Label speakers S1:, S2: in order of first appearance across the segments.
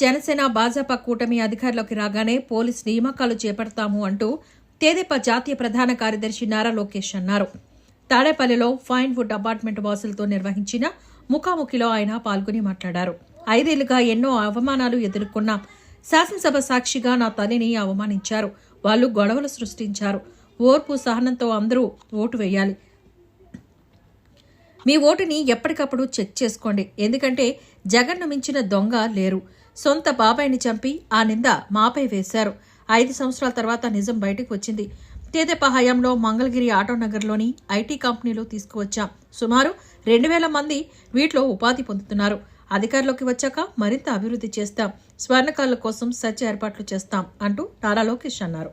S1: జనసేన భాజపా కూటమి అధికారంలోకి రాగానే పోలీస్ నియామకాలు చేపడతాము అంటూ తెదేపా జాతీయ ప్రధాన కార్యదర్శి నారా లోకేష్ అన్నారు. తాడేపల్లిలో ఫైన్ వుడ్ అపార్ట్మెంట్ వాసులతో నిర్వహించిన ముఖాముఖిలో ఆయన పాల్గొని మాట్లాడారు. ఐదేళ్ళుగా ఎన్నో అవమానాలు ఎదుర్కొన్న శాసనసభ సాక్షిగా నా తల్లిని అవమానించారు. వాళ్ళు గొడవలు సృష్టించారు. ఓర్పు సహనంతో అందరూ ఓటు వేయాలి. మీ ఓటుని ఎప్పటికప్పుడు చెక్ చేసుకోండి. ఎందుకంటే జగన్ను మించిన దొంగ లేరు. సొంత బాబాయిని చంపి ఆ నింద మాపై వేశారు. ఐదు సంవత్సరాల తర్వాత నిజం బయటకు వచ్చింది. తేదెప హయాంలో మంగళగిరి ఆటోనగర్లోని ఐటీ కంపెనీలు తీసుకువచ్చాం. సుమారు రెండు వేల మంది వీటిలో ఉపాధి పొందుతున్నారు. అధికారంలోకి వచ్చాక మరింత అభివృద్ధి చేస్తాం. స్వర్ణకారుల కోసం సత్య ఏర్పాట్లు చేస్తాం అంటూ నారా లోకేష్ అన్నారు.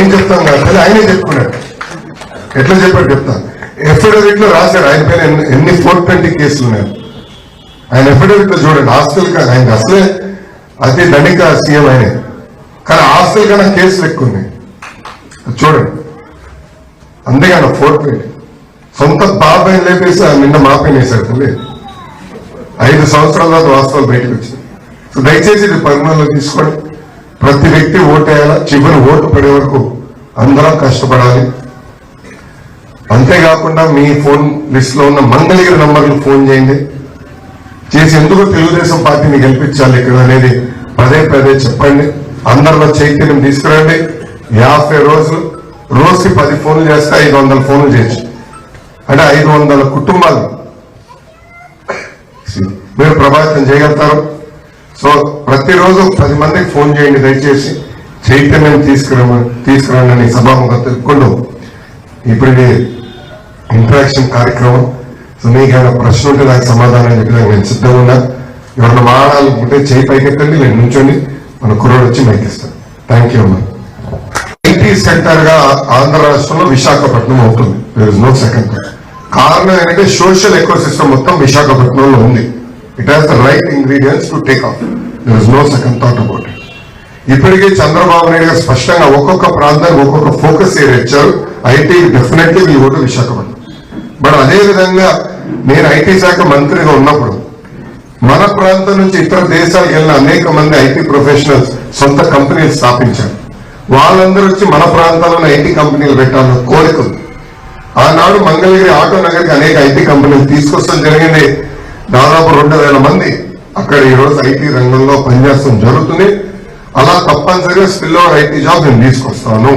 S2: నేను చెప్తాను కాదు కానీ ఆయనే చెప్పుకున్నాడు. ఎట్లా చెప్పాడు చెప్తాను ఎఫిడవిట్లో రాశాడు. ఆయన పైన ఎన్ని- ఫోర్ ట్వంటీ కేసులు ఉన్నాయి. ఆయన ఎఫిడవిట్లో చూడండి. హాస్టల్ కానీ ఆయన అసలే అతి ధనిక సీఎం ఆయన. కానీ హాస్టల్ కన్నా కేసులు ఎక్కువ ఉన్నాయి. చూడండి. అంతేగాని ఫోర్ ట్వంటీ. సొంత బాబాయిని లేపేసి ఆ నిన్న మాపైన వేశాడు తల్లి ఐదు సంవత్సరాల తర్వాత వాస్తవాలు బయటకు వచ్చింది. సో దయచేసి ఇది పరిగణలో తీసుకోండి. ప్రతి వ్యక్తి ఓటు చివరి ఓటు పడే వరకు అందరం కష్టపడాలి. అంతేకాకుండా మీ ఫోన్ లిస్ట్లో ఉన్న మంగళగిరి నంబర్లు ఫోన్ చేయండి. చేసి ఎందుకు తెలుగుదేశం పార్టీని గెలిపించాలి ఇక్కడ అనేది పదే పదే చెప్పండి. అందరిలో చైతన్యం తీసుకురండి. యాభై రోజులు రోజుకి పది ఫోన్లు చేస్తే ఐదు వందల ఫోన్లు చేయొచ్చు. అంటే ఐదు వందల కుటుంబాలు. మీరు ప్రభావితం చేయగలుగుతారు. సో ప్రతిరోజు పది మందికి ఫోన్ చేయండి దయచేసి. చైతన్యం తీసుకురా తీసుకురండి అని సభాముఖం తెలుపుకుంటూ ఇప్పుడు ఇంట్రాక్షన్ ఇంటరాక్షన్ కార్యక్రమం సో మీకు ఏమైనా ప్రశ్న ఉంటే నాకు సమాధానం చెప్పడానికి నేను సిద్ధంగా ఉన్నా. ఎవరైనా మాడాలనుకుంటే చేయి పైకెత్తండి నేను నుంచోండి. మన కుర్రోడు వచ్చి మైకిస్తాను థ్యాంక్ యూ అమ్మా. ఐటీ సెంటర్గా ఆంధ్ర రాష్ట్రంలో విశాఖపట్నం అవుతుంది. దర్ ఇస్ నో సెకండ్ కారణం ఏంటంటే సోషల్ ఎకో సిస్టమ్ మొత్తం విశాఖపట్నంలో ఉంది. It has the right ingredients to take off there is no second thought about it ఇప్పటికే చంద్రబాబు నాయుడు గారు స్పష్టంగా ఒక్కొక్క ప్రాంతానికి ఒక్కొక్క ఫోకస్ ఏరియా ఇచ్చారు. ఐటీ డెఫినెట్లీ మీ ఓటు విశాఖపట్నం. బట్ అదే విధంగా నేను ఐటీ శాఖ మంత్రిగా ఉన్నప్పుడు మన ప్రాంతం నుంచి ఇతర దేశాలకు వెళ్ళిన అనేక మంది ఐటీ ప్రొఫెషనల్స్ సొంత కంపెనీలు స్థాపించారు. వాళ్ళందరూ వచ్చి మన ప్రాంతాల్లో ఐటీ కంపెనీలు పెట్టాలన్న కోరిక ఉంది. ఆనాడు మంగళగిరి ఆటో నగర్కి అనేక ఐటీ కంపెనీలు తీసుకొస్తాం జరిగింది. దాదాపు రెండు వేల మంది అక్కడ ఈరోజు ఐటీ రంగంలో పనిచేస్తాం జరుగుతుంది. అలా తప్పనిసరిగా స్కిల్ ఐటీ జాబ్ నేను తీసుకొస్తాను.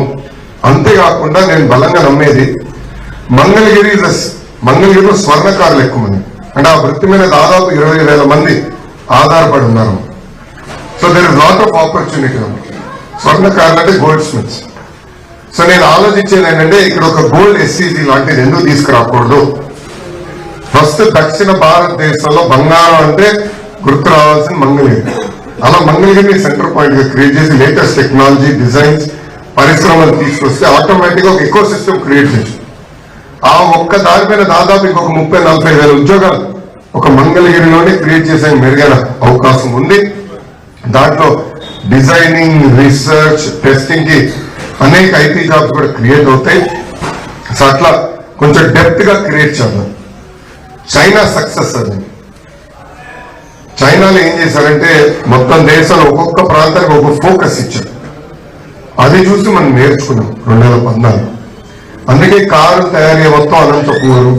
S2: అంతేకాకుండా నేను బలంగా నమ్మేది మంగళగిరి మంగళగిరిలో స్వర్ణకారులు ఎక్కువ మంది అంటే ఆ వృత్తి మీద దాదాపు ఇరవై వేల మంది ఆధారపడి ఉన్నారు. So there is lot of opportunity స్వర్ణకారులు అంటే గోల్డ్ స్మిత్స్ సో నేను ఆలోచించేది ఏంటంటే ఇక్కడ ఒక గోల్డ్ ఎస్సీజీ లాంటిది ఎందుకు తీసుకురాకూడదు? ఫస్ట్ దక్షిణ భారతదేశంలో బంగారం అంటే గుర్తు రావాల్సిన మంగళగిరి. అలా మంగళగిరిని సెంటర్ పాయింట్గా క్రియేట్ చేసి లేటెస్ట్ టెక్నాలజీ డిజైన్స్ పరిశ్రమలు తీసుకొస్తే ఆటోమేటిక్గా ఒక ఎకో సిస్టమ్ క్రియేట్ చేసి ఆ ఒక్క దానిపైన దాదాపు ఇంకొక ముప్పై నలభై వేల ఉద్యోగాలు ఒక మంగళగిరిలోనే క్రియేట్ చేసే మెరుగైన అవకాశం ఉంది. దాంట్లో డిజైనింగ్ రీసెర్చ్ టెస్టింగ్కి అనేక ఐటీ జాబ్స్ కూడా క్రియేట్ అవుతాయి. సో అట్లా కొంచెం డెప్త్గా క్రియేట్ చేద్దాం. చైనా సక్సెస్ అది చైనాలో ఏం చేశారంటే మొత్తం దేశంలో ఒక్కొక్క ప్రాంతానికి ఒక ఫోకస్ ఇచ్చారు. అది చూసి మనం నేర్చుకున్నాం రెండు వేల పద్నాలుగు. అందుకే కారు తయారీ మొత్తం అనంతపూరు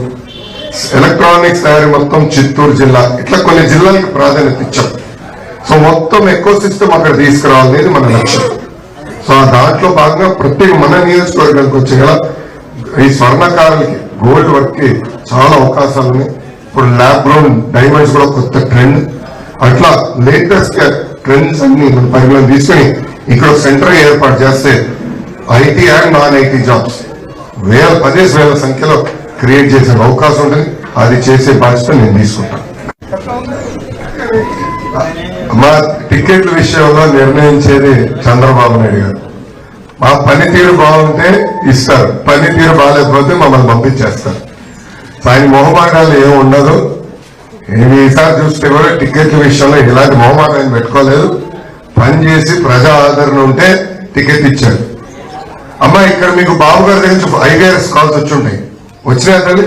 S2: ఎలక్ట్రానిక్స్ తయారీ మొత్తం చిత్తూరు జిల్లా ఇట్లా కొన్ని జిల్లాలకు ప్రాధాన్యత ఇచ్చాం. సో మొత్తం ఎకో సిస్టమ్ అక్కడ తీసుకురావాలనేది మన లక్ష్యం. సో ఆ దాంట్లో భాగంగా ప్రతి మన నియోజకవర్గానికి వచ్చే గల ఈ స్వర్ణకారులకి గోల్డ్ వర్క్కి చాలా అవకాశాలు ఉన్నాయి. ఇప్పుడు ల్యాబ్ గ్రౌండ్ డైమండ్స్ కూడా కొత్త ట్రెండ్. అట్లా లేటెస్ట్ ట్రెండ్స్ అన్ని మన పరిగణలో తీసుకుని ఇక్కడ సెంటర్ ఏర్పాటు చేస్తే IT and non IT jobs వేల పదిహేను వేల సంఖ్యలో క్రియేట్ చేసే అవకాశం ఉంటుంది. అది చేసే బాధ్యత నేను తీసుకుంటాను. మా టికెట్ల విషయంలో నిర్ణయించేది చంద్రబాబు నాయుడు గారు. మా పనితీరు బాగుంటే ఇస్తారు. పనితీరు బాగాలేకపోతే మమ్మల్ని పంపించేస్తారు. ఆయన మొహమాటాలు ఏమి ఉండదు. నేను ఈసారి చూస్తే కూడా టికెట్ల విషయంలో ఇలాంటి మొహమాట ఆయన పెట్టుకోలేదు. పని చేసి ప్రజా ఆదరణ ఉంటే టికెట్ ఇచ్చారు. అమ్మా ఇక్కడ మీకు బాబు గారి దగ్గర నుంచి ఐవీఆర్ఎస్ కాల్స్ వచ్చి ఉంటాయి వచ్చినాయి తల్లి?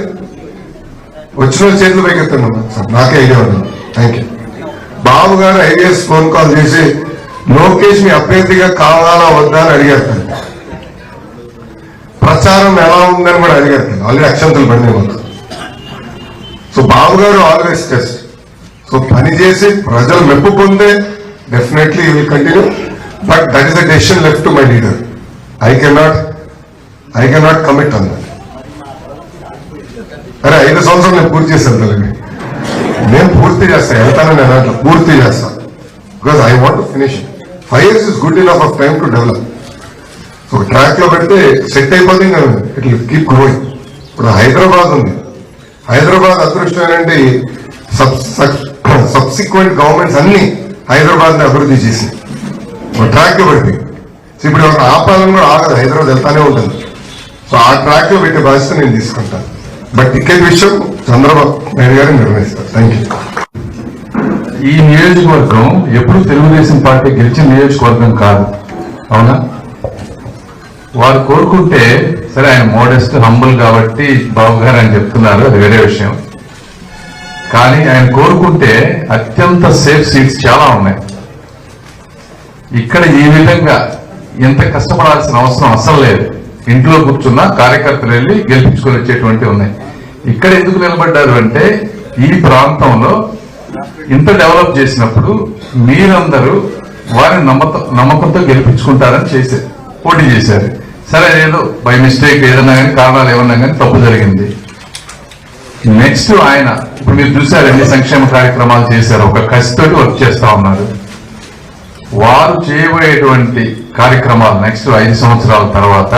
S2: వచ్చిన చేతులు పైకెత్తండి సార్ నాకే ఐడియా ఉంది. Thank you Babu garu IVS phone call చేసి లోకేష్ మీ అభ్యర్థిగా కావాలా వద్దా అని అడిగారు ప్రచారం ఎలా ఉందని కూడా అడిగారు ఆల్రెడీ అక్షంతలు పడినాయి మాకు. సో బాబు గారు ఆల్వేస్ టెస్ట్ సో పని చేసి ప్రజలు మెప్పు పొందే definitely will continue but that is the decision left to my leader I cannot I cannot commit అన్న అరే ఐదు సంవత్సరాలు నేను పూర్తి చేశాను తల్లి నేను పూర్తి చేస్తాను వెళ్తానని నేను అట్లా పూర్తి చేస్తాను because I want finish five years is good enough time to develop so ట్రాక్లో పెడితే సెట్ అయిపోతే ఇంకా ఇట్ కీప్ గ్రోయింగ్ ఇప్పుడు హైదరాబాద్ ఉంది. హైదరాబాద్ అదృష్టం ఏంటంటే సబ్సిక్వెంట్ గవర్నమెంట్స్ అన్ని హైదరాబాద్ని అభివృద్ధి చేసి ట్రాక్లో ఇప్పుడు ఎవరు ఆపాలని కూడా ఆగదు. హైదరాబాద్ వెళ్తానే ఉంటుంది. సో ఆ ట్రాక్లో పెట్టే బాధ్యత నేను తీసుకుంటాను బట్ టికెట్ విషయం చంద్రబాబు నాయుడు గారు నిర్ణయిస్తారు. థ్యాంక్ యూ
S3: ఈ నియోజకవర్గం ఎప్పుడు తెలుగుదేశం పార్టీ గెలిచిన నియోజకవర్గం కాదు. అవునా? వారు కోరుకుంటే సరే ఆయన మోడెస్ట్ హంబుల్ కాబట్టి బాబు గారు అని చెప్తున్నారు అది వేరే విషయం. కానీ ఆయన కోరుకుంటే అత్యంత సేఫ్ సీట్స్ చాలా ఉన్నాయి. ఇక్కడ ఈ విధంగా ఎంత కష్టపడాల్సిన అవసరం అసలు లేదు. ఇంట్లో కూర్చున్న కార్యకర్తలు వెళ్ళి గెలిపించుకొని వచ్చేటువంటి ఉన్నాయి. ఇక్కడ ఎందుకు నిలబడ్డారు అంటే ఈ ప్రాంతంలో ఇంత డెవలప్ చేసినప్పుడు మీరందరూ వారిని నమ్మత నమ్మకంతో గెలిపించుకుంటారని చేశారు పోటీ చేశారు. సరే ఏదో బై మిస్టేక్ ఏదన్నా కానీ కారణాలు ఏమన్నా కానీ తప్పు జరిగింది. నెక్స్ట్ ఆయన ఇప్పుడు మీరు చూసారు ఎన్ని సంక్షేమ కార్యక్రమాలు చేశారు. ఒక కసితోటి వర్క్ చేస్తా ఉన్నారు. వారు చేయబోయేటువంటి కార్యక్రమాలు నెక్స్ట్ ఐదు సంవత్సరాల తర్వాత